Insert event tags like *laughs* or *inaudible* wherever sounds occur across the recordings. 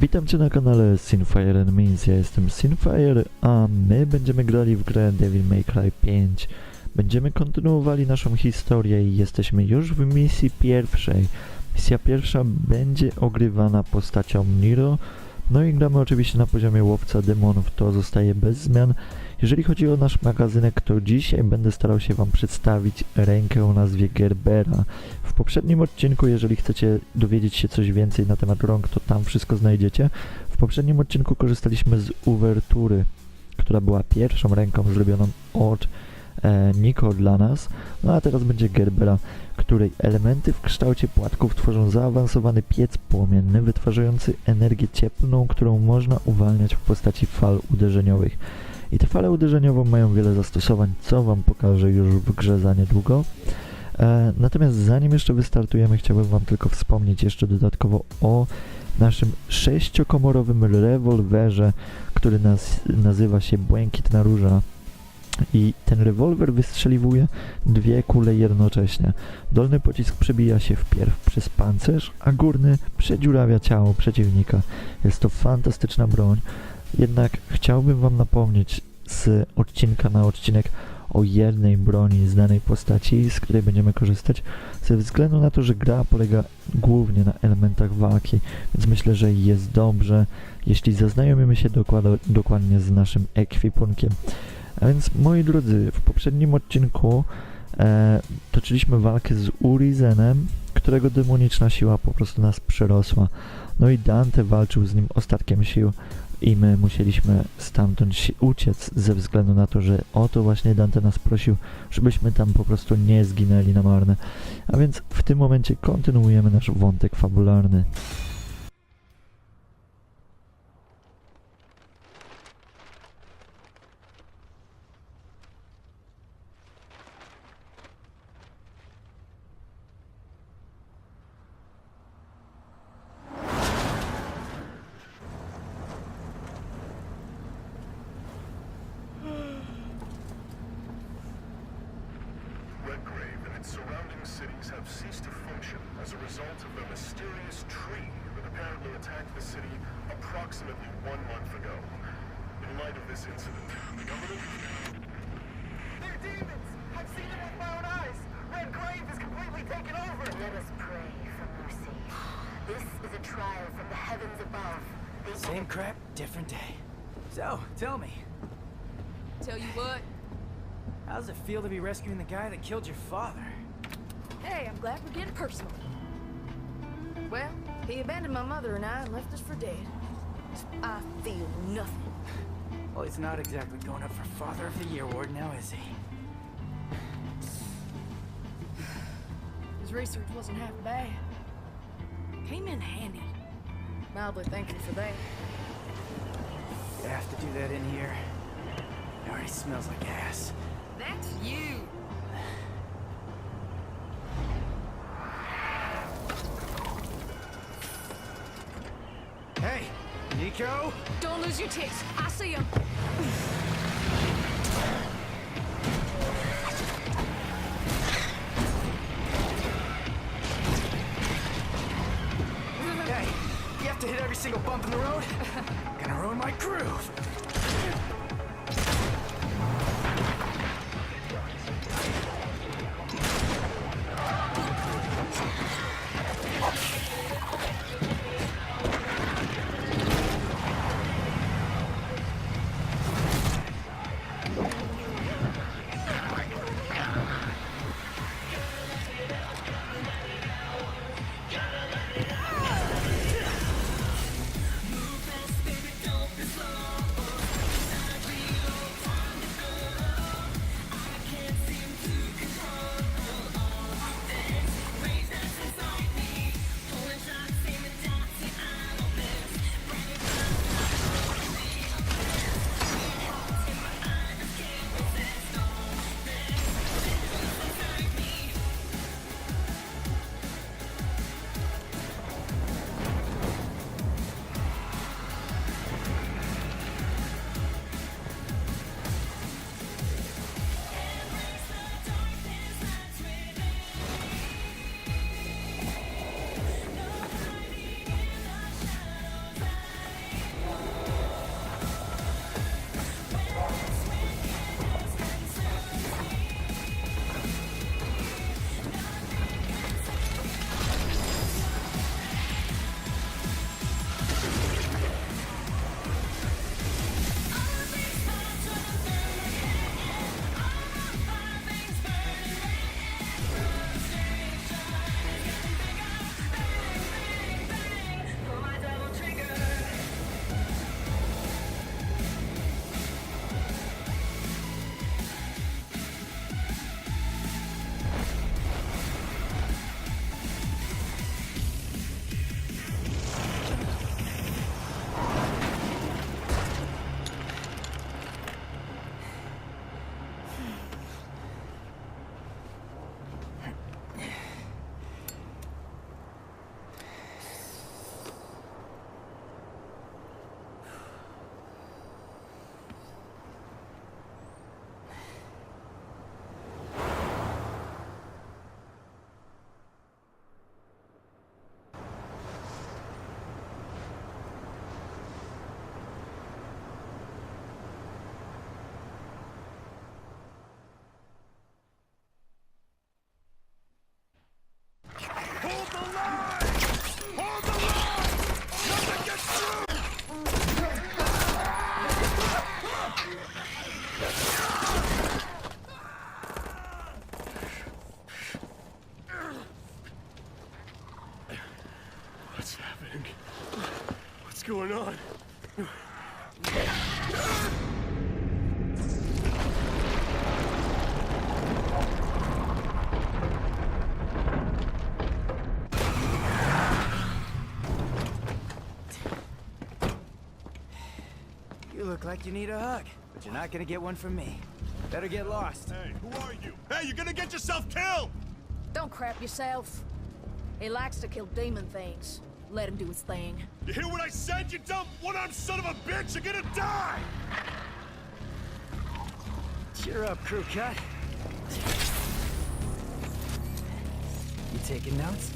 Witam Cię na kanale Sinfire Enemies, ja jestem Sinfire, a my będziemy grali w grę Devil May Cry 5. Będziemy kontynuowali naszą historię i jesteśmy już w misji pierwszej. Misja pierwsza będzie ogrywana postacią Niro, no i gramy oczywiście na poziomie łowca demonów, to zostaje bez zmian. Jeżeli chodzi o nasz magazynek, to dzisiaj będę starał się Wam przedstawić rękę o nazwie Gerbera. W poprzednim odcinku, jeżeli chcecie dowiedzieć się coś więcej na temat rąk, to tam wszystko znajdziecie. W poprzednim odcinku korzystaliśmy z uwertury, która była pierwszą ręką zrobioną od e, Niko dla nas. No a teraz będzie Gerbera, której elementy w kształcie płatków tworzą zaawansowany piec płomienny, wytwarzający energię cieplną, którą można uwalniać w postaci fal uderzeniowych. I te fale uderzeniowe mają wiele zastosowań, co Wam pokażę już w grze za niedługo. E, natomiast zanim jeszcze wystartujemy, chciałbym Wam tylko wspomnieć jeszcze dodatkowo o naszym sześciokomorowym rewolwerze, który nas, nazywa się Błękitna Róża. I ten rewolwer wystrzeliwuje dwie kule jednocześnie. Dolny pocisk przebija się wpierw przez pancerz, a górny przedziurawia ciało przeciwnika. Jest to fantastyczna broń, jednak chciałbym Wam napomnieć z odcinka na odcinek o jednej broni znanej postaci, z której będziemy korzystać, ze względu na to, że gra polega głównie na elementach walki, więc myślę, że jest dobrze, jeśli zaznajomimy się dokład- dokładnie z naszym ekwipunkiem. A więc, moi drodzy, w poprzednim odcinku e, toczyliśmy walkę z Urizenem, którego demoniczna siła po prostu nas przerosła. No i Dante walczył z nim ostatkiem sił i my musieliśmy stamtąd uciec ze względu na to, że o to właśnie Dante nas prosił, żebyśmy tam po prostu nie zginęli na marne. A więc w tym momencie kontynuujemy nasz wątek fabularny. Surrounding cities have ceased to function as a result of a mysterious tree that apparently attacked the city approximately one month ago. In light of this incident, the government... They're demons! I've seen it with my own eyes! Red Grave is completely taken over! Let us pray for mercy. This is a trial from the heavens above. They Same crap, different day. So, tell me, Tell you what, how does it feel to be rescuing the guy that killed your father? Hey, I'm glad we're getting personal. Well, he abandoned my mother and I and left us for dead. I feel nothing. Well, he's not exactly going up for Father of the Year award now, is he? His research wasn't half bad. Came in handy. Mildly thankful for that. You have to do that in here. It already smells like ass. That's you. Hey, Nico! Don't lose your taste. I see him. Hey, you have to hit every single bump in the road? *laughs* Gonna ruin my groove. Going on? You look like you need a hug, but you're not gonna get one from me. Better get lost. Hey, who are you? Hey, you're gonna get yourself killed! Don't crap yourself. He likes to kill demon things. Let him do his thing. You hear what I said, you dumb one-armed son of a bitch? You're gonna die! Cheer up, crew cut. You taking notes?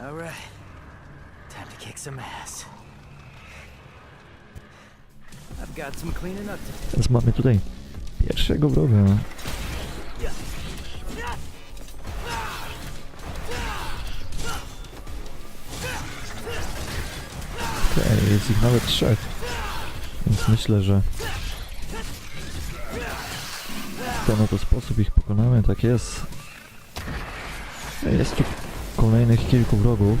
All right. Time to kick some ass. Teraz mamy tutaj pierwszego wroga. Okej, jest ich nawet trzech. Więc myślę, że w ten oto sposób ich pokonamy, tak jest. Jest tu kolejnych kilku wrogów,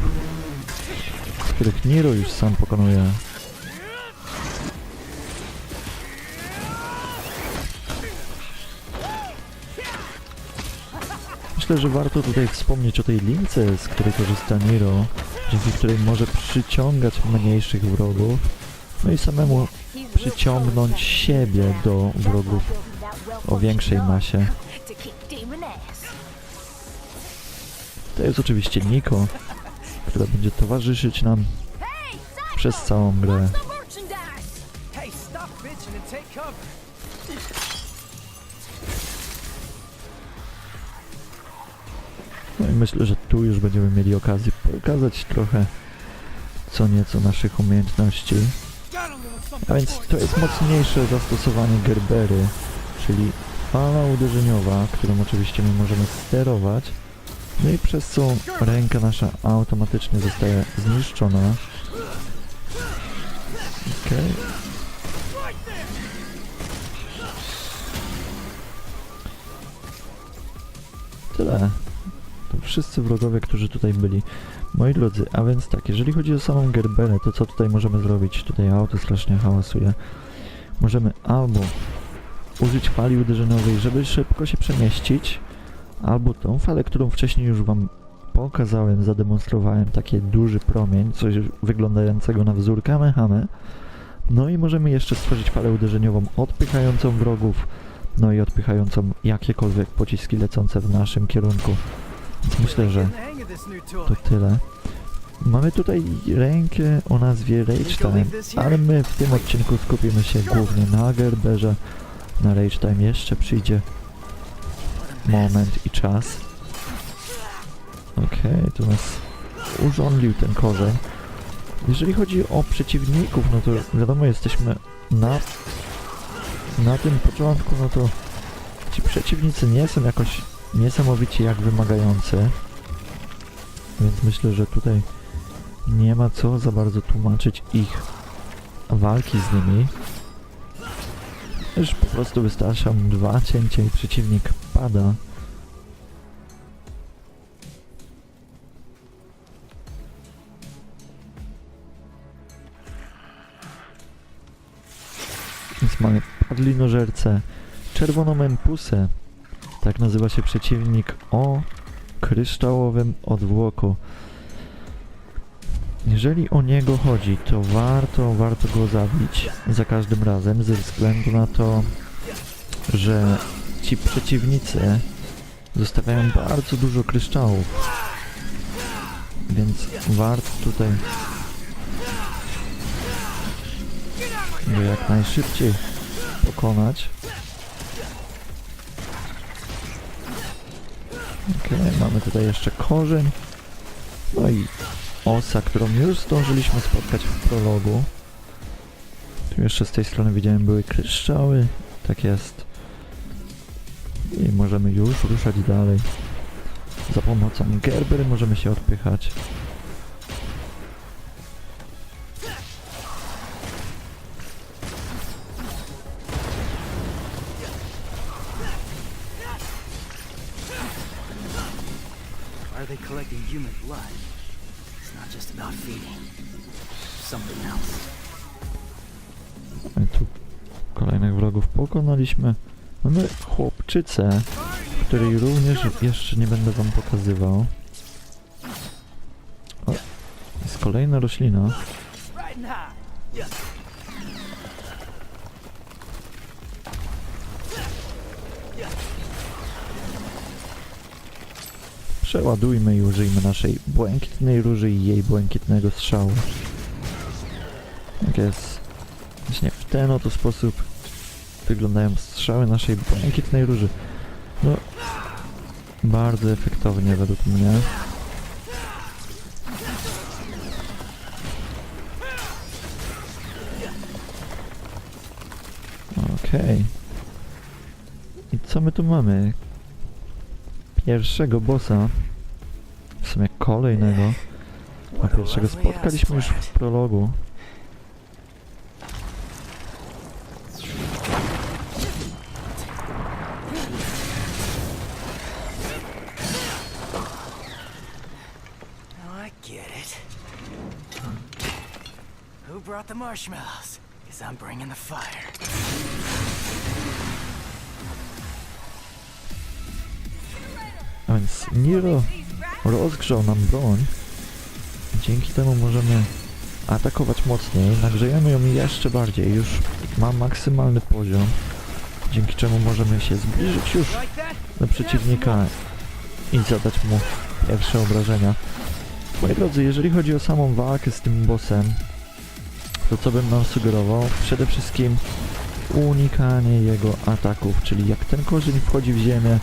z których Niro już sam pokonuje. Myślę, że warto tutaj wspomnieć o tej lince, z której korzysta Niro, dzięki której może przyciągać mniejszych wrogów, no i samemu przyciągnąć siebie do wrogów o większej masie. To jest oczywiście Niko, która będzie towarzyszyć nam przez całą grę. Myślę, że tu już będziemy mieli okazję pokazać trochę co nieco naszych umiejętności. A więc to jest mocniejsze zastosowanie Gerbery, czyli fala uderzeniowa, którą oczywiście my możemy sterować. No i przez co ręka nasza automatycznie zostaje zniszczona. Okej. Tyle. Wszyscy wrogowie, którzy tutaj byli. Moi drodzy, a więc tak, jeżeli chodzi o samą Gerberę, to co tutaj możemy zrobić? Tutaj auto strasznie hałasuje. Możemy albo użyć fali uderzeniowej, żeby szybko się przemieścić, albo tą falę, którą wcześniej już wam pokazałem, zademonstrowałem, taki duży promień, coś wyglądającego na wzór Kamehame. No i możemy jeszcze stworzyć falę uderzeniową odpychającą wrogów, no i odpychającą jakiekolwiek pociski lecące w naszym kierunku. Myślę, że to tyle. Mamy tutaj rękę o nazwie Rage Time, ale my w tym odcinku skupimy się głównie na Gerberze. Na Rage Time jeszcze przyjdzie moment i czas. Okej, tu nas urządlił ten korzeń. Jeżeli chodzi o przeciwników, no to wiadomo, jesteśmy na, na tym początku, no to ci przeciwnicy nie są jakoś niesamowicie jak wymagający. Więc myślę, że tutaj nie ma co za bardzo tłumaczyć ich walki z nimi. Już po prostu wystarczą dwa cięcia i przeciwnik pada. Więc mamy padlinożercę, czerwoną empusę, tak nazywa się przeciwnik o kryształowym odwłoku. Jeżeli o niego chodzi, to warto, warto go zabić za każdym razem, ze względu na to, że ci przeciwnicy zostawiają bardzo dużo kryształów. Więc warto tutaj go jak najszybciej pokonać. Mamy tutaj jeszcze korzeń. No i osa, którą już zdążyliśmy spotkać w prologu. Tu jeszcze z tej strony widziałem były kryształy. Tak jest. I możemy już ruszać dalej. Za pomocą Gerbery możemy się odpychać. Human blood, it's not just about feeding. Something else. Tu kolejnych wrogów pokonaliśmy. Mamy chłopczycę, której również jeszcze nie będę wam pokazywał. O, jest kolejna roślina. Przeładujmy i użyjmy naszej błękitnej róży i jej błękitnego strzału. Tak jest. Właśnie w ten oto sposób wyglądają strzały naszej błękitnej róży. No, bardzo efektownie według mnie. Okej. I co my tu mamy? Pierwszego bossa. W sumie kolejnego. A pierwszego spotkaliśmy już w prologu. The marshmallows? I'm bringing the fire. Więc Niro rozgrzał nam broń. Dzięki temu możemy atakować mocniej. Nagrzejemy ją jeszcze bardziej. Już ma maksymalny poziom. Dzięki czemu możemy się zbliżyć już do przeciwnika i zadać mu pierwsze obrażenia. Moi drodzy, jeżeli chodzi o samą walkę z tym bossem, to co bym nam sugerował? Przede wszystkim unikanie jego ataków, czyli jak ten korzeń wchodzi w ziemię,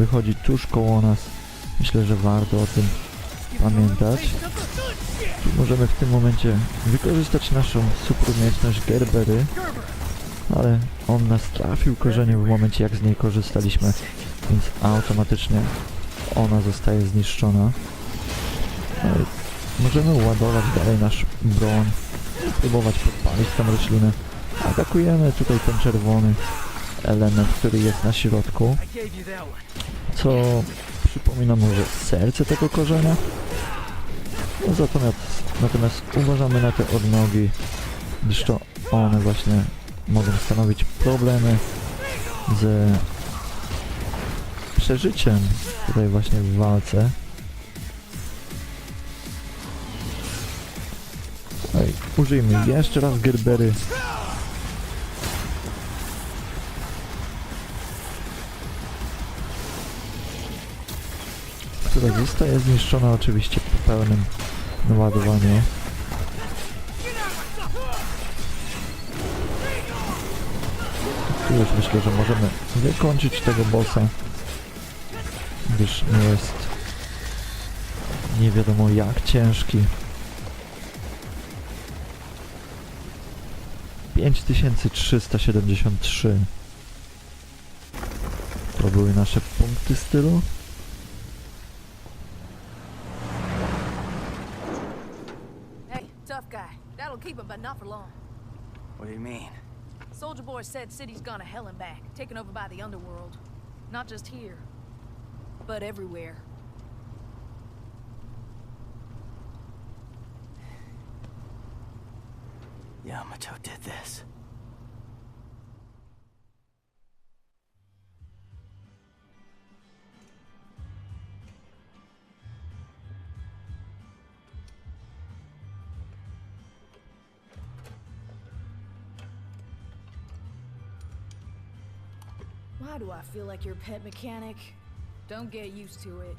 wychodzi tuż koło nas. Myślę, że warto o tym pamiętać. Tu możemy w tym momencie wykorzystać naszą super umiejętność Gerbery, ale on nas trafił korzeniem w momencie jak z niej korzystaliśmy, więc automatycznie ona zostaje zniszczona. No i możemy ładować dalej nasz broń, próbować podpalić tą roślinę. Atakujemy tutaj ten czerwony element, który jest na środku, Co przypomina może serce tego korzenia. No, natomiast, natomiast uważamy na te odnogi, gdyż to one właśnie mogą stanowić problemy z przeżyciem tutaj właśnie w walce. Oj, użyjmy jeszcze raz Gerbery. Która zostaje zniszczona oczywiście po pełnym naładowaniu. Tu już myślę, że możemy wykończyć tego bossa, gdyż nie jest nie wiadomo jak ciężki. 5373 To były nasze punkty stylu. Long. What do you mean? Soldier Boy said city's gone to hell and back, taken over by the underworld. Not just here, but everywhere. Yamato did this. Why do I feel like your pet mechanic? Don't get used to it.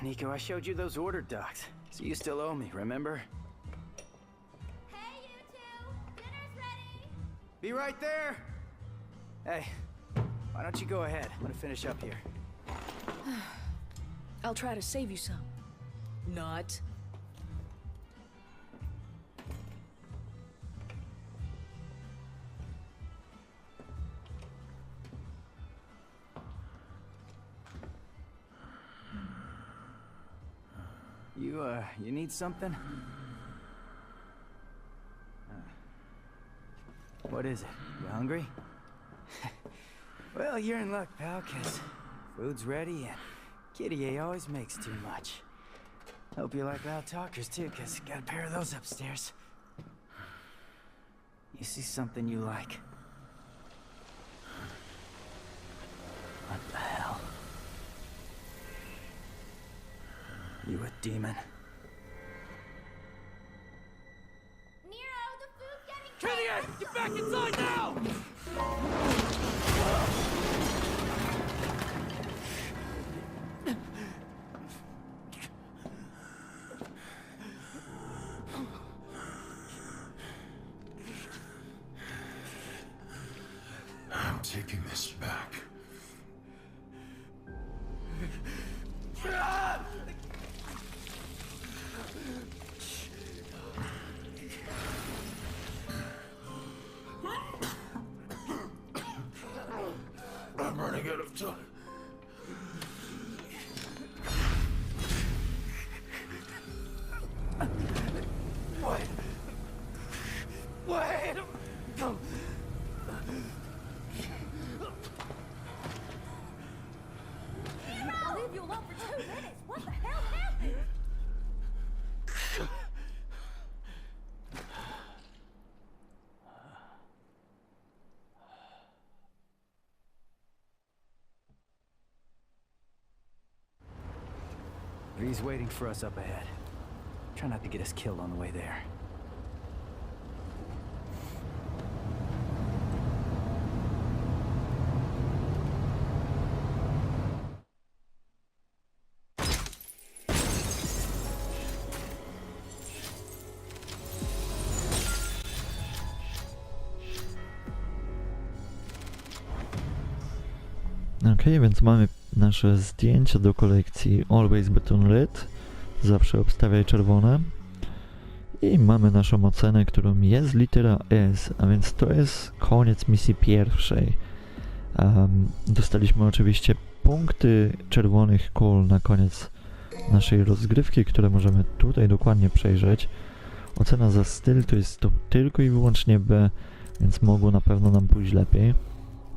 Nico, I showed you those order docs, so you still owe me, remember? Hey, you two! Dinner's ready! Be right there! Hey, why don't you go ahead? I'm gonna finish up here. *sighs* I'll try to save you some. Not. You, uh, you need something? Uh, What is it? You hungry? *laughs* well, you're in luck, pal, 'cause food's ready and Kitty A always makes too much. Hope you like loud talkers too, cause got a pair of those upstairs. You see something you like? What the hell? You a demon? Nero, the food's getting Kitty A, get back inside now! Sorry. He's waiting for us up ahead. Try not to get us killed on the way there. Okej, więc mamy nasze zdjęcia do kolekcji Always Beton Red. Zawsze obstawiaj czerwone. I mamy naszą ocenę, którą jest litera S, a więc to jest koniec misji pierwszej. Em, dostaliśmy oczywiście punkty czerwonych kul na koniec naszej rozgrywki, które możemy tutaj dokładnie przejrzeć. Ocena za styl to jest to tylko i wyłącznie B, więc mogło na pewno nam pójść lepiej.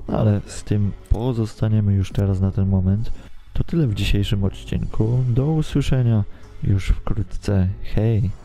Ale z tym pozostaniemy już teraz na ten moment. To tyle w dzisiejszym odcinku. Do usłyszenia już wkrótce. Hej!